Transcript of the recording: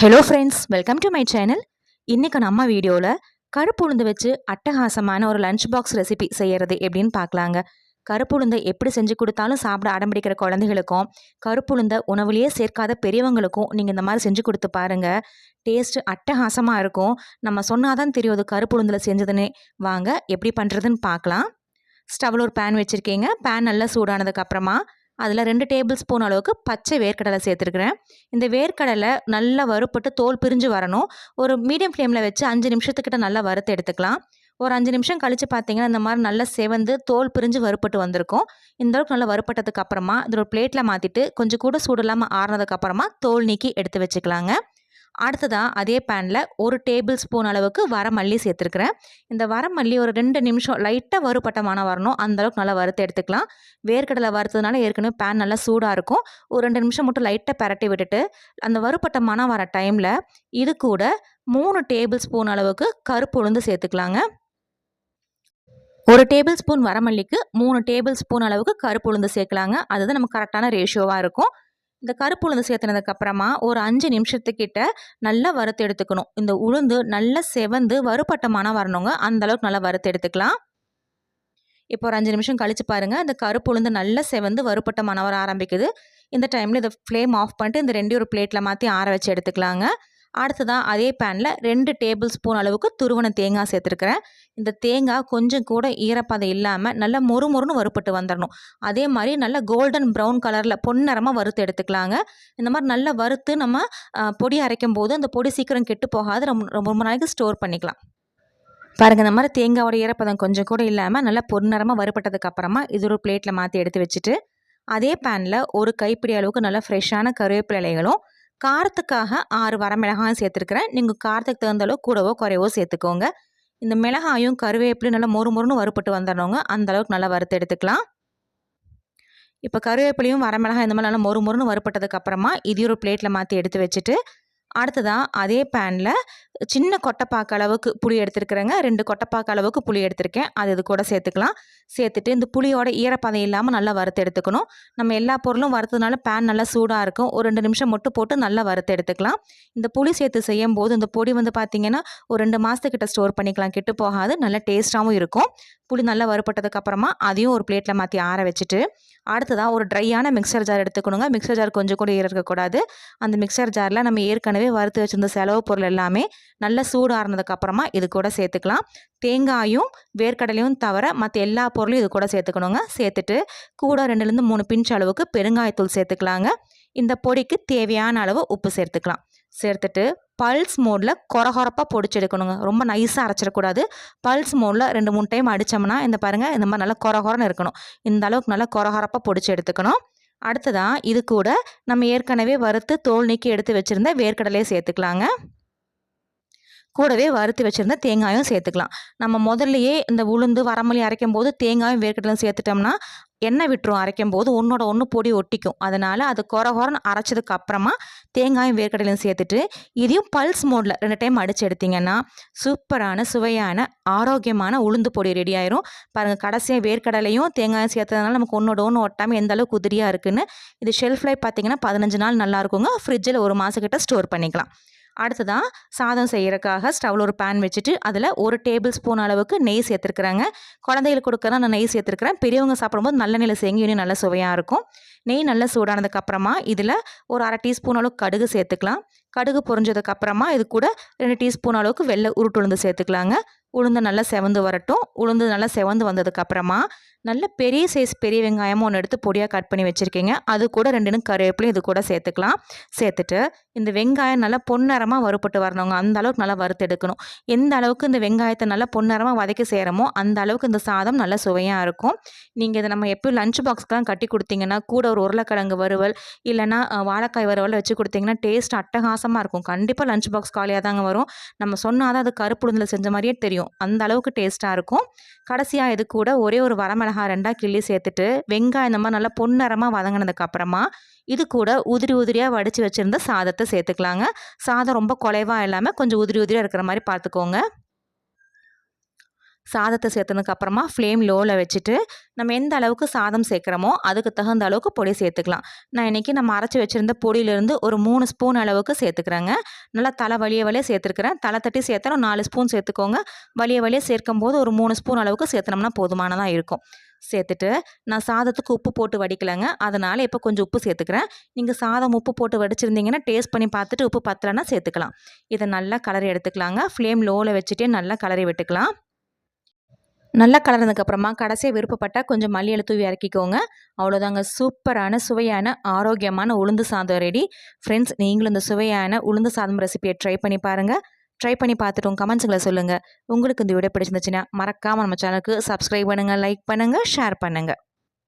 Hello friends welcome to my channel இன்றைக்கி நம்ம வீடியோவில் கருப்பு உளுந்து வச்சு அட்டகாசமான ஒரு லஞ்ச் பாக்ஸ் ரெசிபி செய்கிறது எப்படின்னு பார்க்கலாங்க. கருப்பு உளுந்தை எப்படி செஞ்சு கொடுத்தாலும் சாப்பிட அடம்பிடிக்கிற குழந்தைகளுக்கும் கருப்பு உளுந்தை உணவுலேயே சேர்க்காத பெரியவங்களுக்கும் நீங்கள் இந்த மாதிரி செஞ்சு கொடுத்து பாருங்கள் டேஸ்ட்டு அட்டகாசமாக இருக்கும். நம்ம சொன்னாதான் தெரியும் அது கருப்பு உளுந்தில் செஞ்சதுன்னு. வாங்க எப்படி பண்ணுறதுன்னு பார்க்கலாம். ஸ்டவ்வில் ஒரு பேன் வச்சுருக்கீங்க. பேன் நல்லா சூடானதுக்கப்புறமா அதில் ரெண்டு டேபிள் ஸ்பூன் அளவுக்கு பச்சை வேர்க்கடலை சேர்த்துருக்குறேன். இந்த வேர்க்கடலை நல்லா வறுப்பட்டு தோல் பிரிஞ்சு வரணும். ஒரு மீடியம் ஃப்ளேமில் வச்சு அஞ்சு நிமிஷத்துக்கிட்ட நல்லா வறுத்து எடுத்துக்கலாம். ஒரு அஞ்சு நிமிஷம் கழித்து பார்த்தீங்கன்னா இந்த மாதிரி நல்லா செவந்து தோல் பிரிஞ்சு வறுப்பட்டு வந்திருக்கும். இந்த அளவுக்கு நல்லா வறுப்பட்டதுக்கு அப்புறமா இதில் ஒரு பிளேட்டில் மாற்றிட்டு கொஞ்சம் கூட சூடு இல்லாமல் ஆறுனதுக்கப்புறமா தோல் நீக்கி எடுத்து வச்சுக்கலாங்க. அடுத்ததாக அதே பேனில் ஒரு டேபிள் ஸ்பூன் அளவுக்கு வரமல்லி சேர்த்துருக்குறேன். இந்த வரமல்லி ஒரு ரெண்டு நிமிஷம் லைட்டாக வறுபட்டமான வரணும். அந்தளவுக்கு நல்லா வறுத்து எடுத்துக்கலாம். வேர்க்கடலை வறுத்ததுனால ஏற்கனவே பேன் நல்லா சூடாக இருக்கும். ஒரு ரெண்டு நிமிஷம் மட்டும் லைட்டாக பரட்டி விட்டுட்டு அந்த வறுபட்டமான வர டைமில் இது கூட மூணு டேபிள் ஸ்பூன் அளவுக்கு கருப்பு உளுந்து சேர்த்துக்கலாங்க. ஒரு டேபிள் ஸ்பூன் வரமல்லிக்கு மூணு டேபிள் ஸ்பூன் அளவுக்கு கருப்பு உளுந்து சேர்க்கலாங்க. அதுதான் நமக்கு கரெக்டான ரேஷியோவாக இருக்கும். இந்த கருப்பு உளுந்து சேர்த்துனதுக்கப்புறமா ஒரு அஞ்சு நிமிஷத்துக்கிட்ட நல்லா வறுத்து எடுத்துக்கணும். இந்த உளுந்து நல்லா செவந்து வறுபட்டமான வரணுங்க. அந்தளவுக்கு நல்லா வறுத்து எடுத்துக்கலாம். இப்போ ஒரு அஞ்சு நிமிஷம் கழித்து பாருங்கள் இந்த கருப்பு உளுந்து நல்லா செவந்து வறுப்பட்ட வர ஆரம்பிக்குது. இந்த டைமில் இதை ஃப்ளேம் ஆஃப் பண்ணிட்டு இந்த ரெண்டையும் ஒரு பிளேட்டில் மாற்றி ஆற வச்சு எடுத்துக்கலாங்க. அடுத்ததான் அதே பேனில் ரெண்டு டேபிள் ஸ்பூன் அளவுக்கு துருவன தேங்காய் சேர்த்துருக்குறேன். இந்த தேங்காய் கொஞ்சம் கூட ஈரப்பதம் இல்லாமல் நல்லா மொறு மொறுன்னு வறுப்பட்டு வந்துடணும் அதே மாதிரி நல்லா கோல்டன் ப்ரௌன் கலரில் பொன்னரமாக வறுத்து எடுத்துக்கலாங்க. இந்த மாதிரி நல்லா வறுத்து நம்ம பொடி அரைக்கும் போது அந்த பொடி சீக்கிரம் கெட்டு போகாது. ரொம்ப ரொம்ப நாளைக்கு ஸ்டோர் பண்ணிக்கலாம். பாருங்கள் இந்த மாதிரி தேங்காவோட ஈரப்பதம் கொஞ்சம் கூட இல்லாமல் நல்லா பொன்னரமாக வறுப்பட்டதுக்கப்புறமா இது ஒரு பிளேட்டில் மாற்றி எடுத்து வச்சுட்டு அதே பேனில் ஒரு கைப்பிடி அளவுக்கு நல்லா ஃப்ரெஷ்ஷான கருவேப்பிலை இலைகளும் காரத்துக்காக ஆறு வர மிளகாயும் சேர்த்துருக்குறேன். நீங்கள் காரத்துக்கு தகுந்த அளவு கூடவோ குறைவோ சேர்த்துக்கோங்க. இந்த மிளகாயும் கருவேப்பிலையும் நல்லா மொறு மொறுன்னு வறுப்பட்டு வந்துடணுங்க. அந்த அளவுக்கு நல்லா வறுத்து எடுத்துக்கலாம். இப்போ கருவேப்பிலையும் வரமிளகாய் இந்த மாதிரி நல்லா மொறு மொறுன்னு வறுப்பட்டதுக்கப்புறமா இதையும் ஒரு பிளேட்டில் மாற்றி எடுத்து வச்சுட்டு அடுத்ததாக அதே பேனில் சின்ன கொட்டைப்பாக்க அளவுக்கு புளி எடுத்துருக்குறேங்க. ரெண்டு கொட்டைப்பாக்க அளவுக்கு புளி எடுத்திருக்கேன். அது இது கூட சேர்த்துக்கலாம். சேர்த்துட்டு இந்த புளியோட ஈரப்பதம் இல்லாமல் நல்லா வறுத்து எடுத்துக்கணும். நம்ம எல்லா பொருளும் வறுத்ததுனால பேன் நல்லா சூடாக இருக்கும். ஒரு ரெண்டு நிமிஷம் மட்டும் போட்டு நல்லா வறுத்து எடுத்துக்கலாம். இந்த புளி சேர்த்து செய்யும் போது இந்த பொடி வந்து பார்த்திங்கன்னா ஒரு ரெண்டு மாதத்துக்கிட்ட ஸ்டோர் பண்ணிக்கலாம். கெட்டு போகாது. நல்லா டேஸ்ட்டாகவும் இருக்கும். புளி நல்லா வறுப்பட்டதுக்கப்புறமா அதையும் ஒரு பிளேட்டில் மாற்றி ஆற வச்சுட்டு அடுத்ததாக ஒரு ட்ரையான மிக்சர் ஜார் எடுத்துக்கணுங்க. மிக்சர் ஜார் கொஞ்சம் கூட இருக்கக்கூடாது அந்த மிக்சர் ஜாரில் நம்ம ஏற்கனவே வறுத்து வச்சிருந்த செலவு பொருள் எல்லாமே நல்லா சூடாறினதுக்கப்புறமா இது கூட சேர்த்துக்கலாம். தேங்காயும் வேர்க்கடலையும் தவிர மற்ற எல்லா பொருளும் இது கூட சேர்த்துக்கணுங்க. சேர்த்துட்டு கூட ரெண்டுலேருந்து மூணு பிஞ்ச் அளவுக்கு பெருங்காயத்தூள் சேர்த்துக்கலாங்க. இந்த பொடிக்கு தேவையான அளவு உப்பு சேர்த்துக்கலாம். சேர்த்துட்டு பல்ஸ் மோடில் கொரகொரப்பாக பொடிச்செடுக்கணுங்க. ரொம்ப நைஸாக அரைச்சிடக்கூடாது. பல்ஸ் மோடில் ரெண்டு மூணு டைம் அடித்தோம்னா இந்த பாருங்கள் இந்த மாதிரி நல்லா கொரகொரன்னு இருக்கணும். இந்த அளவுக்கு நல்லா கொரகொரப்பாக பொடிச்சு எடுத்துக்கணும். அடுத்ததான் இது கூட நம்ம ஏற்கனவே வறுத்து தோல் நீக்கி எடுத்து வச்சுருந்த வேர்க்கடலையை சேர்த்துக்கலாங்க. கூடவே வறுத்து வச்சுருந்த தேங்காயும் சேர்த்துக்கலாம். நம்ம முதல்லையே இந்த உளுந்து வரமல்லி அரைக்கும் போது தேங்காயும் வேர்க்கடலையும் சேர்த்துட்டோம்னா எண்ணெய் விட்டுரும் அரைக்கும் போது ஒன்றோட ஒன்று பொடி ஒட்டிக்கும். அதனால் அது குறை குறைன்னு அரைச்சதுக்கு அப்புறமா தேங்காயும் வேர்க்கடலையும் சேர்த்துட்டு இதையும் பல்ஸ் மோடில் ரெண்டு டைம் அடித்து எடுத்திங்கன்னா சூப்பரான சுவையான ஆரோக்கியமான உளுந்து பொடி ரெடி ஆயிரும். பாருங்கள் கடைசியாக வேர்க்கடலையும் தேங்காயும் சேர்த்ததுனால நமக்கு ஒன்றோட ஒன்று ஒட்டாமல் எந்த அளவுக்கு உதிரியாக இருக்குன்னு இது ஷெல்ஃப் லைஃப் பார்த்திங்கன்னா பதினஞ்சு நாள் நல்லா இருக்குங்க. ஃப்ரிட்ஜில் ஒரு மாதக்கிட்ட ஸ்டோர் பண்ணிக்கலாம். அடுத்ததான் சாதம் செய்கிறக்காக ஸ்டவ்வில் ஒரு பேன் வச்சுட்டு அதில் ஒரு டேபிள் ஸ்பூன் அளவுக்கு நெய் சேர்த்துருக்குறாங்க. குழந்தைகளுக்கு கொடுக்குற நான் நெய் சேர்த்துருக்குறேன். பெரியவங்க சாப்பிடும்போது நல்ல நெல் செய்யுங்க இன்னும் நல்ல சுவையாக இருக்கும். நெய் நல்லா சூடானதுக்கப்புறமா இதில் ஒரு அரை டீஸ்பூன் அளவுக்கு கடுகு சேர்த்துக்கலாம். கடுகு பொறிஞ்சதுக்கப்புறமா இது கூட ரெண்டு டீஸ்பூன் அளவுக்கு வெள்ளை உருட்டு உளுந்து சேர்த்துக்கலாங்க. உளுந்து நல்லா செவந்து வரட்டும். உளுந்து நல்லா செவந்து வந்ததுக்கப்புறமா நல்ல பெரிய சைஸ் பெரிய வெங்காயமும் ஒன்று எடுத்து பொடியாக கட் பண்ணி வச்சுருக்கீங்க. அது கூட ரெண்டு கருவேப்பிலையும் இது கூட சேர்த்துக்கலாம். சேர்த்துட்டு இந்த வெங்காயம் நல்லா பொன்னரமாக வறுப்பட்டு வரணுங்க. அந்த அளவுக்கு நல்லா வறுத்து எடுக்கணும். எந்த அளவுக்கு இந்த வெங்காயத்தை நல்லா பொன்னரமாக வதக்கி செய்கிறோமோ அந்த அளவுக்கு இந்த சாதம் நல்லா சுவையாக இருக்கும். நீங்கள் இதை நம்ம எப்போ லஞ்ச் பாக்ஸ்க்கெலாம் கட்டி கொடுத்தீங்கன்னா கூட ஒரு உருளைக்கிழங்கு வறுவல் இல்லைனா வாழைக்காய் வறுவல் வச்சு கொடுத்தீங்கன்னா டேஸ்ட் அட்டகாசமாக இருக்கும். கண்டிப்பாக லஞ்ச் பாக்ஸ் காலியாக தாங்க வரும். நம்ம சொன்னால் தான் அது கருப்புழுந்தில் செஞ்ச மாதிரியே தெரியும். அந்த அளவுக்கு டேஸ்ட்டாக இருக்கும். கடைசியாக இது கூட ஒரே ஒரு வரமிளகாய் ரெண்டாக கிள்ளி சேர்த்துட்டு வெங்காயம் இந்த மாதிரி நல்லா பொன்னரமாக வதங்கினதுக்கப்புறமா இது கூட உதிரி உதிரியாக வடித்து வச்சுருந்த சாதத்தை சேர்த்துக்கலாங்க. சாதம் ரொம்ப குலைவாக இல்லாமல் கொஞ்சம் உதிரி உதிரியாக இருக்கிற மாதிரி பார்த்துக்கோங்க. சாதத்தை சேர்த்ததுக்கு அப்புறமா ஃப்ளேம் லோவில் வச்சுட்டு நம்ம எந்த அளவுக்கு சாதம் சேர்க்குறோமோ அதுக்கு தகுந்த அளவுக்கு பொடி சேர்த்துக்கலாம். நான் இன்றைக்கி நம்ம அரைச்சி வச்சுருந்த பொடியிலேருந்து ஒரு மூணு ஸ்பூன் அளவுக்கு சேர்த்துக்கிறேங்க. நல்லா தலை வலிய வலிய சேர்த்துருக்குறேன். தலை தட்டி சேர்த்தா நாலு ஸ்பூன் சேர்த்துக்கோங்க. வலிய வலிய சேர்க்கும் போது ஒரு மூணு ஸ்பூன் அளவுக்கு சேர்த்தனோம்னா போதுமானதாக இருக்கும். சேர்த்துட்டு நான் சாதத்துக்கு உப்பு போட்டு வடிக்கலைங்க. அதனால் இப்போ கொஞ்சம் உப்பு சேர்த்துக்கிறேன். நீங்கள் சாதம் உப்பு போட்டு வடிச்சிருந்தீங்கன்னா டேஸ்ட் பண்ணி பார்த்துட்டு உப்பு பத்தலைன்னா சேர்த்துக்கலாம். இதை நல்லா கலரி எடுத்துக்கலாங்க. ஃப்ளேம் லோவில் வச்சுட்டே நல்லா கலரி விட்டுக்கலாம் நல்லா கலர்னதுக்கப்புறமா கடைசியாக விருப்பப்பட்டால் கொஞ்சம் மல்லி தூவி இறக்கிக்கோங்க. அவ்வளோதாங்க சூப்பரான சுவையான ஆரோக்கியமான உளுந்து சாதம் ரெடி ஃப்ரெண்ட்ஸ் நீங்களும் இந்த சுவையான உளுந்து சாதம் ரெசிபியை ட்ரை பண்ணி பாருங்கள் ட்ரை பண்ணி பார்த்துட்டு உங்கள் கமெண்ட்ஸுங்களை சொல்லுங்கள் உங்களுக்கு இந்த வீடியோ பிடிச்சிருந்துச்சுன்னா மறக்காமல் நம்ம சேனலுக்கு சப்ஸ்கிரைப் பண்ணுங்கள் லைக் பண்ணுங்கள் ஷேர் பண்ணுங்கள்